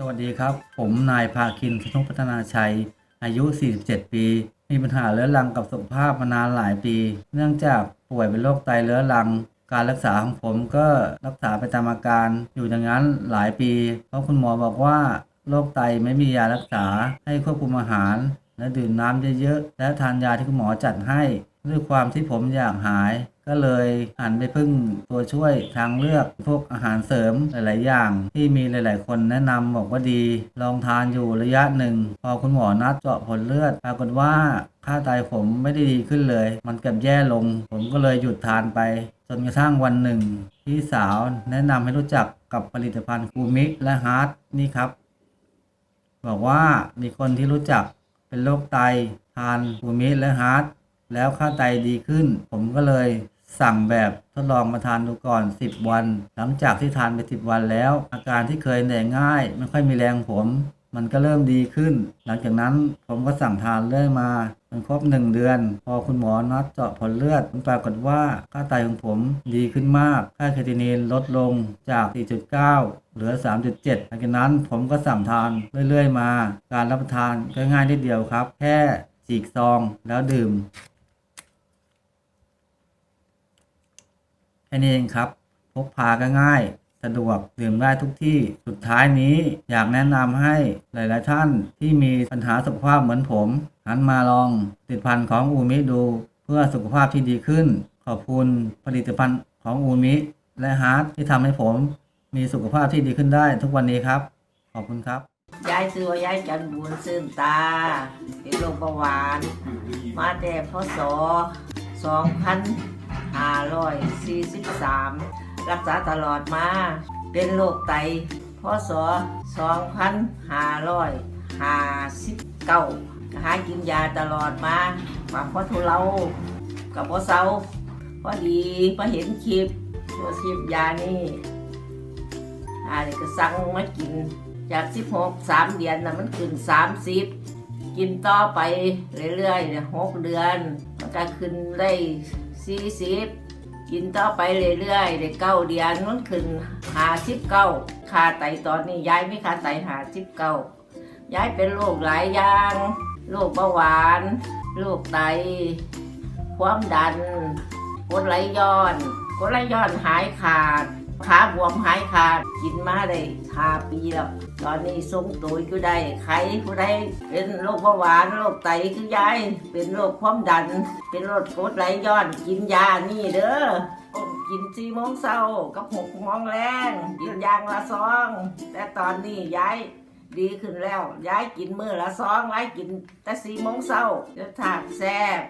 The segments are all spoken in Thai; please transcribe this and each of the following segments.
สวัสดีครับ ผมนายภาคินสนุพัฒนาชัย อายุ 47 ปี มีปัญหาเรื้อรังกับสุขภาพมานานหลายปี เนื่องจากป่วยเป็นโรคไตเรื้อรัง การรักษาของผมก็รักษาไปตามอาการ อยู่อย่างนั้นหลายปี เพราะคุณหมอบอกว่าโรคไตไม่มียารักษา ให้ควบคุมอาหาร และดื่มน้ำเยอะๆ และทานยาที่คุณหมอจัดให้ ด้วยความที่ผมอยากหาย ก็เลยหันไปพึ่งตัวช่วยทางเลือกพวกอาหารเสริมหลาย ๆ อย่าง ที่มีหลาย ๆ คนแนะนำบอกว่าดี ลองทานอยู่ระยะหนึ่ง พอคุณหมอนัดเจาะผลเลือดปรากฏว่าค่าไตผมไม่ได้ดีขึ้นเลย มันกลับแย่ลง ผมก็เลยหยุดทานไป จนกระทั่งวันหนึ่ง พี่สาวแนะนำให้รู้จักกับผลิตภัณฑ์คูมิและฮาร์ดนี่ครับ บอกว่ามีคนที่รู้จักเป็นโรคไตทานคูมิและฮาร์ดแล้วค่าไตดีขึ้น ผมก็เลย สั่งแบบทดลองมาทานดูก่อน 10 วัน หลังจากที่ทานไป 10 วันแล้ว อาการที่เคยเหนื่อยง่าย ไม่ค่อยมีแรงผม มันก็เริ่มดีขึ้น หลังจากนั้นผมก็สั่งทานเรื่อยมาจนครบ 1 เดือน พอคุณหมอนัดเจาะผลเลือดปรากฏว่าค่าไตของผมดีขึ้นมาก ค่าเคตินีนลดลงจาก 4.9 เหลือ 3.7 หลังจากนั้นผมก็สั่งทานเรื่อย ๆ มา การรับประทานก็ง่ายนิดเดียวครับ แค่ฉีกซองแล้วดื่ม แค่นี้เองครับ พกพาก็ง่าย สะดวกดื่มได้ทุกที่สุดท้ายนี้อยากแนะนำให้หลาย ๆ ท่านที่มีปัญหาสุขภาพเหมือนผมหันมาลองผลิตภัณฑ์ของอูมิดู เพื่อสุขภาพที่ดีขึ้น ขอบคุณผลิตภัณฑ์ของอูมิ และฮาร์ดที่ทำให้ผม มีสุขภาพที่ดีขึ้นได้ทุกวันนี้ครับ ขอบคุณครับยายซื้อว่ายายจันบุญซื่นตาเป็นโรคเบาหวาน มาแต่พศ 2543 รักษาตลอดมาเป็นโรคไตพศ2559หากินยาตลอดมาฝากพ่อทุเรากับพ่อเซาพอดีมาเห็นคลิปตัวคลิปยานี่อ่านี่ก็สั่งมากินจาก 16 3เดือนนะมันขึ้น30 กินต่อไปเรื่อยๆเนี่ย6เดือน ก็ขึ้นได้40กินต่อไปเรื่อยๆได้าเดือนนั้นขึ้น59ค่าไตตอนนี้ย้ายไม่คาไตหาชิปเก้าย้ายเป็นโรคหลายอย่างโรคเบาหวานโรคไต ความดันกดไหลย้อนกดไหลย้อนหายขาด ขาบวมหายขาดกินมาได้ห้าปีแล้วตอนนี้ทรงตัวอยู่ได้ใครผู้ใดเป็นโรคเบาหวานโรคไตคือยายเป็นโรคความดัน เป็นโรคกรดไหลย้อนกินยานี่เด้อกินสี่โมงเช้ากับหกโมงแรงกินยางละซอง แต่ตอนนี้ยายดีขึ้นแล้วย้ายกินมือละซองย้ายกินแต่สี่โมงเช้าจะถากแซ่บ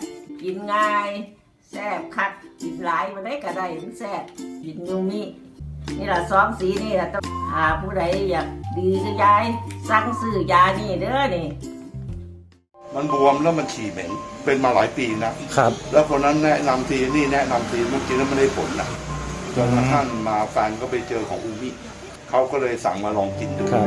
กินง่ายแซ่บคักกินหลายมาได้ก็ได้มันแซ่บกินยูมิ นี่ละซองสีนี่ละต้องหาผู้ใดอยากดีก็ย้ายสั่งซื้อยานี่เด้อนี่ มันบวมแล้วมันฉี่เหม็นเป็นมาหลายปีนะครับ แล้วคนนั้นแนะนำทีนี่แนะนำทีมันกินแล้วไม่ได้ผลนะจนกระทั่งมาแฟนก็ไปเจอของอูมิเขาก็เลยสั่งมาลองกินดูครับ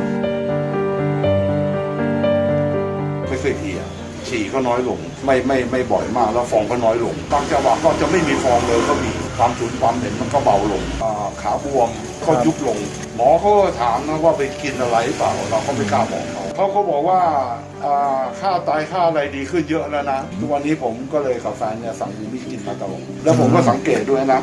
ไม่เคยทีอะฉี่ก็น้อยลง ไม่ไม่ไม่บ่อยมากแล้วฟองก็น้อยลงบางจังหวะก็จะไม่มีฟองเลยก็มี ความฉุนความเหม็นมันก็เบาลงอ่าขาบวมก็ยุบลง หมอเขาก็ถามนะว่าไปกินอะไรเปล่าเราก็ไม่กล้าบอกเขาเขาก็บอกว่าอ่าค่าไตค่าอะไรดีขึ้นเยอะแล้วนะทุกวันนี้ผมก็เลยกับแฟนเนี่ยสั่งอูมิกินมาตลอดแล้วผมก็สังเกตด้วยนะ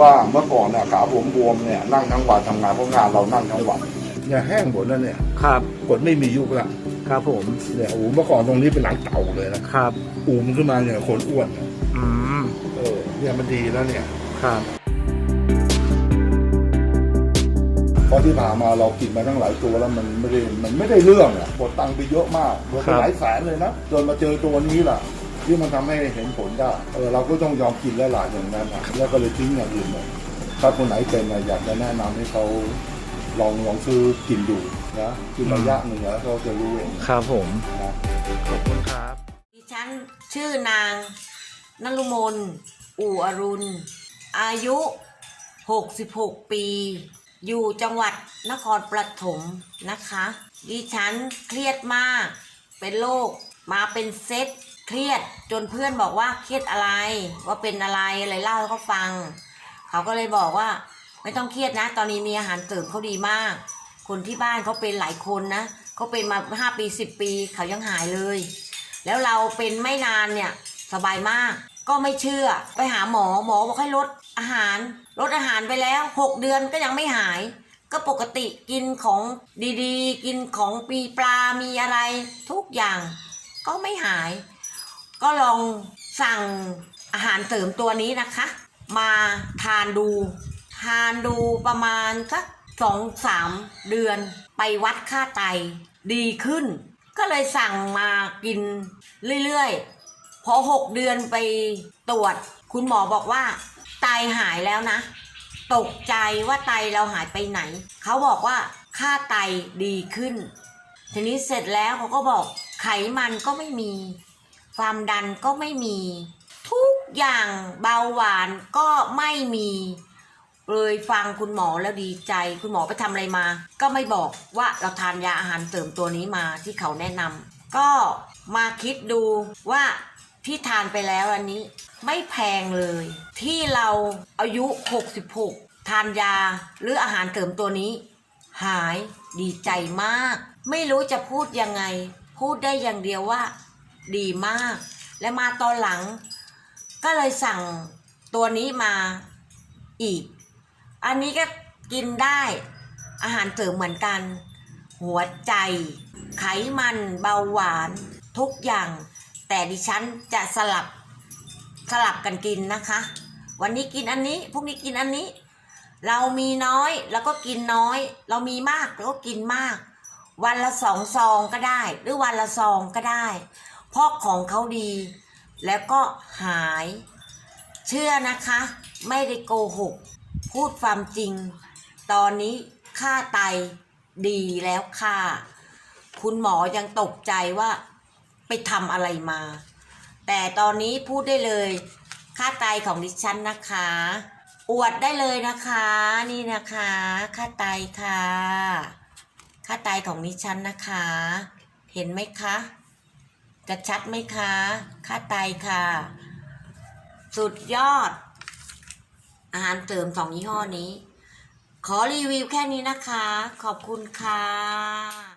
ว่าเมื่อก่อนเนี่ยขาผมบวมเนี่ยนั่งทั้งวันทำงานเพราะงานเรานั่งทั้งวันเนี่ยแห้งหมดแล้วเนี่ยครับขนไม่มียุบละครับผมเนี่ยโอ้โหเมื่อก่อนตรงนี้เป็นหลังเต่าเลยนะครับอูมขึ้นมาเนี่ยขนอ้วนเนี่ยอืมเออเนี่ยมันดีแล้วเนี่ย ครับเพราะที่ผ่านมาเรากินมาตั้งหลายตัวแล้วมันไม่ได้มันไม่ได้เรื่องอะหมดตังค์ไปเยอะมากหมดไปหลายแสนเลยนะจนมาเจอตัวนี้ล่ะ ที่มันทำให้เห็นผลได้เออเราก็ต้องยอมกินแล้วหลายอย่างนั้นอะแล้วก็เลยทิ้งอย่างอื่นหมดถ้าคนไหนเป็นอะอยากจะแนะนำให้เขาลองลองซื้อกินดูนะกินระยะหนึ่งแล้วเขาจะรู้เองครับผมนะขอบคุณครับ ดิฉันชื่อนางนลุมน อู่อรุณ อายุ 66 ปี อยู่จังหวัดนครปฐมนะคะ ดิฉันเครียดมาก เป็นโรคมาเป็นเซตเครียดจนเพื่อนบอกว่าเครียดอะไร ว่าเป็นอะไรอะไรเล่าให้เขาฟัง เขาก็เลยบอกว่า ไม่ต้องเครียดนะ ตอนนี้มีอาหารเสริมเขาดีมากคคนที่บ้านเขาเป็นหลายคนนะเขาเป็นมาห้าปีสิบปีเขายังหายเลย แล้วเราเป็นไม่นานเนี่ยสบายมาก ก็ไม่เชื่อ ไปหาหมอหมอบอกให้ลดอาหารลดอาหารไปแล้วหกเดือนก็ยังไม่หาย ก็ปกติกินของดีๆ กินของปีปลามีอะไร ทุกอย่าง ก็ไม่หาย ก็ลองสั่งอาหารเสริมตัวนี้นะคะ มาทานดู ทานดูประมาณสักสองสามเดือนไปวัดค่าไตดีขึ้น ก็เลยสั่งมากินเรื่อยๆ พอหกเดือนไปตรวจ คุณหมอบอกว่าไตหายแล้วนะ ตกใจว่าไตเราหายไปไหน เขาบอกว่าค่าไตดีขึ้น ทีนี้เสร็จแล้วเขาก็บอกไขมันก็ไม่มี ความดันก็ไม่มี ทุกอย่างเบาหวานก็ไม่มีเลยฟังคุณหมอแล้วดีใจ คุณหมอไปทำอะไรมา ก็ไม่บอกว่าเราทานยาอาหารเสริมตัวนี้มาที่เขาแนะนำก็มาคิดดูว่า ที่ทานไปแล้วอันนี้ ไม่แพงเลย ที่เราอายุ 66 ทานยาหรืออาหารเสริมตัวนี้ หายดีใจมาก ไม่รู้จะพูดยังไง พูดได้อย่างเดียวว่า ดีมาก และมาตอนหลัง ก็เลยสั่งตัวนี้มาอีก อันนี้ก็กินได้อาหารเสริมเหมือนกัน หัวใจ ไขมันเบาหวาน ทุกอย่าง แต่ดิฉันจะสลับสลับกันกินนะคะ วันนี้กินอันนี้พรุ่งนี้กินอันนี้ เรามีน้อยแล้วก็กินน้อย เรามีมากแล้วก็กินมาก วันละสองซองก็ได้ หรือวันละซองก็ได้เพราะของเขาดี แล้วก็หาย เชื่อนะคะ ไม่ได้โกหก พูดความจริง ตอนนี้ค่าไตดีแล้วค่ะ คุณหมอยังตกใจว่า ไปทำอะไรมา แต่ตอนนี้พูดได้เลย ค่าไตของดิฉันนะคะ อวดได้เลยนะคะ นี่นะคะ ค่าไตค่ะ ค่าไตของดิฉันนะคะ เห็นไหมคะจะชัดไหมคะ ค่าไตค่ะ สุดยอด อาหารเสริมสองยี่ห้อนี้ ขอรีวิวแค่นี้นะคะ ขอบคุณค่ะ